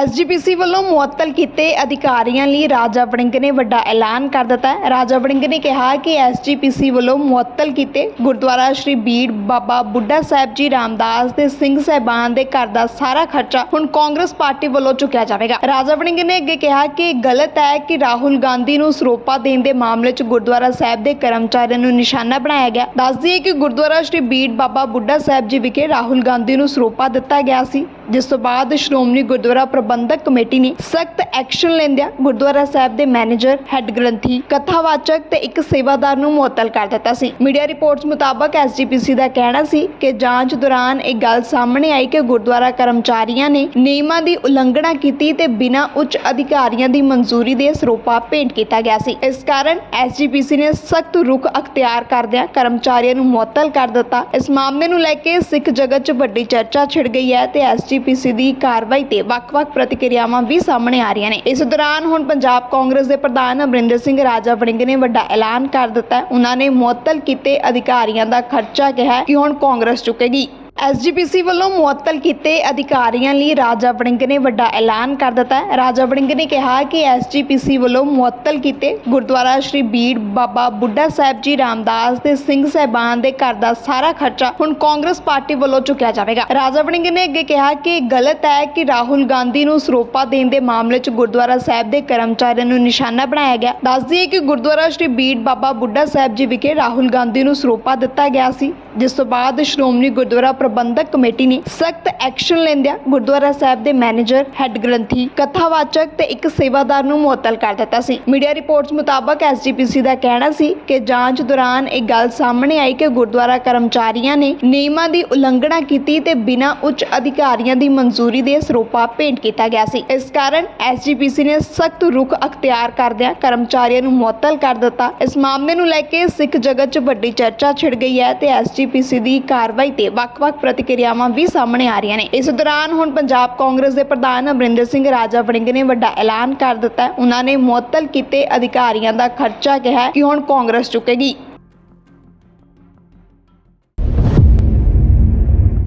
SGPC ਵੱਲੋਂ ਮੁਅੱਤਲ ਕੀਤੇ ਅਧਿਕਾਰੀਆਂ ਲਈ ਰਾਜਾ ਵੜਿੰਗ ਨੇ ਵੱਡਾ ਐਲਾਨ ਕਰ ਦਿੱਤਾ ਹੈ। ਰਾਜਾ ਵੜਿੰਗ ਨੇ ਕਿਹਾ ਕਿ ਐਸਜੀਪੀਸੀ ਵੱਲੋਂ ਮੁਅੱਤਲ ਕੀਤੇ ਗੁਰਦੁਆਰਾ ਸ਼੍ਰੀ ਬੀੜ ਬਾਬਾ ਬੁੱਢਾ ਸਾਹਿਬ ਜੀ ਰਾਮਦਾਸ ਦੇ ਸਿੰਘ ਸਹਿਬਾਨ ਦੇ ਘਰ ਦਾ ਸਾਰਾ ਖਰਚਾ ਹੁਣ ਕਾਂਗਰਸ ਪਾਰਟੀ ਵੱਲੋਂ ਚੁੱਕਿਆ ਜਾਵੇਗਾ। ਰਾਜਾ ਵੜਿੰਗ ਨੇ ਅੱਗੇ ਕਿਹਾ ਕਿ ਗਲਤ ਹੈ ਕਿ ਰਾਹੁਲ ਗਾਂਧੀ ਨੂੰ ਸਰੋਪਾ ਦੇਣ ਦੇ ਮਾਮਲੇ 'ਚ ਗੁਰਦੁਆਰਾ ਸਾਹਿਬ ਦੇ ਕਰਮਚਾਰੀਆਂ ਨੂੰ ਨਿਸ਼ਾਨਾ ਬਣਾਇਆ ਗਿਆ। ਦੱਸ ਦਈਏ ਕਿ ਗੁਰਦੁਆਰਾ ਸ਼੍ਰੀ ਬੀੜ ਬਾਬਾ ਬੁੱਢਾ ਸਾਹਿਬ ਜੀ ਵਿਖੇ ਰਾਹੁਲ ਗਾਂਧੀ ਨੂੰ ਸਰੋਪਾ ਦਿੱਤਾ ਗਿਆ ਸੀ। ਜਿਸ ਤੋਂ ਬਾਅਦ ਸ਼੍ਰੋਮਣੀ ਗੁਰਦੁਆਰਾ ਪ੍ਰਬੰਧਕ ਕਮੇਟੀ ਨੇ ਸਖਤ ਐਕਸ਼ਨ ਲੈਂਦਿਆਂ ਗੁਰਦੁਆਰਾ ਸਾਹਿਬ ਦੇ ਮੈਨੇਜਰ ਹੈੱਡ ਗ੍ਰੰਥੀ, ਕਥਾਵਾਚਕ ਤੇ ਇੱਕ ਸੇਵਾਦਾਰ ਨੂੰ ਮੁਅੱਤਲ ਕਰ ਦਿੱਤਾ ਸੀ। ਮੀਡੀਆ ਰਿਪੋਰਟਸ ਮੁਤਾਬਕ ਐਸਜੀਪੀਸੀ ਦਾ ਕਹਿਣਾ ਸੀ ਕਿ ਜਾਂਚ ਦੌਰਾਨ ਇਹ ਗੱਲ ਸਾਹਮਣੇ ਆਈ ਕਿ ਗੁਰਦੁਆਰਾ ਕਰਮਚਾਰੀਆਂ ਨੇ ਨਿਯਮਾਂ ਦੀ ਉਲੰਘਣਾ ਕੀਤੀ ਤੇ ਬਿਨਾਂ ਉੱਚ ਅਧਿਕਾਰੀਆਂ ਦੀ ਮਨਜ਼ੂਰੀ ਦੇ ਸਰੋਪਾ ਭੇਂਟ ਕੀਤਾ ਗਿਆ ਸੀ। ਇਸ ਕਾਰਨ ਐਸਜੀਪੀਸੀ ਨੇ ਸਖਤ ਰੁਖ ਅਖਤਿਆਰ ਕਰਦਿਆਂ ਕਰਮਚਾਰੀਆਂ ਨੂੰ ਮੁਅੱਤਲ ਕਰ ਦਿੱਤਾ। ਇਸ ਮਾਮਲੇ ਨੂੰ ਲੈ ਕੇ ਸਿੱਖ ਜਗਤ 'ਚ ਵੱਡੀ ਚਰਚਾ ਛਿੜ ਗਈ ਹੈ ਤੇ ਐਸਜੀਪੀਸੀ ਦੀ ਕਾਰਵਾਈ ਤੇ ਵੱਖ-ਵੱਖ ਪ੍ਰਤੀਕਿਰਿਆਵਾਂ ਵੀ ਸਾਹਮਣੇ ਆ ਰਹੀਆਂ ਨੇ। ਇਸ ਦੌਰਾਨ ਹੁਣ ਪੰਜਾਬ ਕਾਂਗਰਸ ਦੇ ਪ੍ਰਧਾਨ ਅਮਰਿੰਦਰ ਸਿੰਘ ਰਾਜਾ ਵੜਿੰਗ ਨੇ ਵੱਡਾ ਐਲਾਨ ਕਰ ਦਿੱਤਾ ਹੈ। ਉਹਨਾਂ ਨੇ ਮੁਅੱਤਲ ਕੀਤੇ ਅਧਿਕਾਰੀਆਂ ਦਾ ਖਰਚਾ ਕਿਹਾ ਕਿ ਹੁਣ ਕਾਂਗਰਸ ਚੁੱਕੇਗੀ। ਐਸਜੀਪੀਸੀ ਵੱਲੋਂ ਮੁਅੱਤਲ ਕੀਤੇ ਅਧਿਕਾਰੀਆਂ ਲਈ ਰਾਜਾ ਵੜਿੰਗ ਨੇ ਵੱਡਾ ਐਲਾਨ ਕਰ ਦਿੱਤਾ ਹੈ। ਰਾਜਾ ਵੜਿੰਗ ਨੇ ਕਿਹਾ ਕਿ ਐਸਜੀਪੀਸੀ ਵੱਲੋਂ ਮੁਅੱਤਲ ਕੀਤੇ ਗੁਰਦੁਆਰਾ ਸ਼੍ਰੀ ਬੀੜ ਬਾਬਾ ਬੁੱਢਾ ਸਾਹਿਬ ਜੀ ਰਾਮਦਾਸ ਦੇ ਸਿੰਘ ਸਹਿਬਾਨ ਦੇ ਘਰ ਦਾ ਸਾਰਾ ਖਰਚਾ ਹੁਣ ਕਾਂਗਰਸ ਪਾਰਟੀ ਵੱਲੋਂ ਚੁੱਕਿਆ ਜਾਵੇਗਾ। ਰਾਜਾ ਵੜਿੰਗ ਨੇ ਅੱਗੇ ਕਿਹਾ ਕਿ ਗਲਤ ਹੈ ਕਿ ਰਾਹੁਲ ਗਾਂਧੀ ਨੂੰ ਸਰੋਪਾ ਦੇਣ ਦੇ ਮਾਮਲੇ 'ਚ ਗੁਰਦੁਆਰਾ ਸਾਹਿਬ ਦੇ ਕਰਮਚਾਰੀਆਂ ਨੂੰ ਨਿਸ਼ਾਨਾ ਬਣਾਇਆ ਗਿਆ। ਦੱਸ ਦਈਏ ਕਿ ਗੁਰਦੁਆਰਾ ਸ਼੍ਰੀ ਬੀੜ ਬਾਬਾ ਬੁੱਢਾ ਸਾਹਿਬ ਜੀ ਵਿਖੇ ਰਾਹੁਲ ਗਾਂਧੀ ਨੂੰ ਸਰੋਪਾ ਦਿੱਤਾ ਗਿਆ ਸੀ। ਜਿਸ ਤੋਂ ਬਾਅਦ ਸ਼੍ਰੋਮਣੀ ਗੁਰਦੁਆਰਾ ਪ੍ਰਬੰਧਕ ਕਮੇਟੀ ਨੇ ਸਖਤ ਐਕਸ਼ਨ ਲੈਂਦਿਆਂ ਗੁਰਦੁਆਰਾ ਸਾਹਿਬ ਦੇ ਮੈਨੇਜਰ, ਹੈੱਡ ਗ੍ਰੰਥੀ, ਕਥਾਵਾਚਕ ਤੇ ਇੱਕ ਸੇਵਾਦਾਰ ਨੂੰ ਮੁਅੱਤਲ ਕਰ ਦਿੱਤਾ ਸੀ। ਮੀਡੀਆ ਰਿਪੋਰਟਸ ਮੁਤਾਬਕ ਐਸਜੀਪੀਸੀ ਦਾ ਕਹਿਣਾ ਸੀ ਕਿ ਜਾਂਚ ਦੌਰਾਨ ਇਹ ਗੱਲ ਸਾਹਮਣੇ ਆਈ ਕਿ ਗੁਰਦੁਆਰਾ ਕਰਮਚਾਰੀਆਂ ਨੇ ਨਿਯਮਾਂ ਦੀ ਉਲੰਘਣਾ ਕੀਤੀ ਤੇ ਬਿਨਾਂ ਉੱਚ ਅਧਿਕਾਰੀਆਂ ਦੀ ਮਨਜ਼ੂਰੀ ਦੇ ਸਰੋਪਾ ਭੇਂਟ ਕੀਤਾ ਗਿਆ ਸੀ। ਇਸ ਕਾਰਨ ਐਸਜੀਪੀਸੀ ਨੇ ਸਖਤ ਰੁਖ ਅਖਤਿਆਰ ਕਰਦਿਆਂ ਕਰਮਚਾਰੀਆਂ ਨੂੰ ਮੁਅੱਤਲ ਕਰ ਦਿੱਤਾ। ਇਸ ਮਾਮਲੇ ਨੂੰ ਲੈ ਕੇ ਸਿੱਖ ਜਗਤ 'ਚ ਵੱਡੀ ਚਰਚਾ ਛਿੜ ਗਈ ਹੈ ਤੇ ਐਸ ਐਸਜੀਪੀਸੀ ਦੀ ਕਾਰਵਾਈ ਤੇ ਵੱਖ-ਵੱਖ ਪ੍ਰਤੀਕਿਰਿਆਵਾਂ ਵੀ ਸਾਹਮਣੇ ਆ ਰਹੀਆਂ ਨੇ। ਇਸ ਦੌਰਾਨ ਹੁਣ ਪੰਜਾਬ ਕਾਂਗਰਸ ਦੇ ਪ੍ਰਧਾਨ ਅਮਰਿੰਦਰ ਸਿੰਘ ਰਾਜਾ ਵੜਿੰਗ ਨੇ ਵੱਡਾ ਐਲਾਨ ਕਰ ਦਿੱਤਾ ਹੈ। ਉਹਨਾਂ ਨੇ ਮੁਅੱਤਲ ਕੀਤੇ ਅਧਿਕਾਰੀਆਂ ਦਾ ਖਰਚਾ ਕਿਹਾ ਕਿ ਹੁਣ ਕਾਂਗਰਸ ਚੁੱਕੇਗੀ।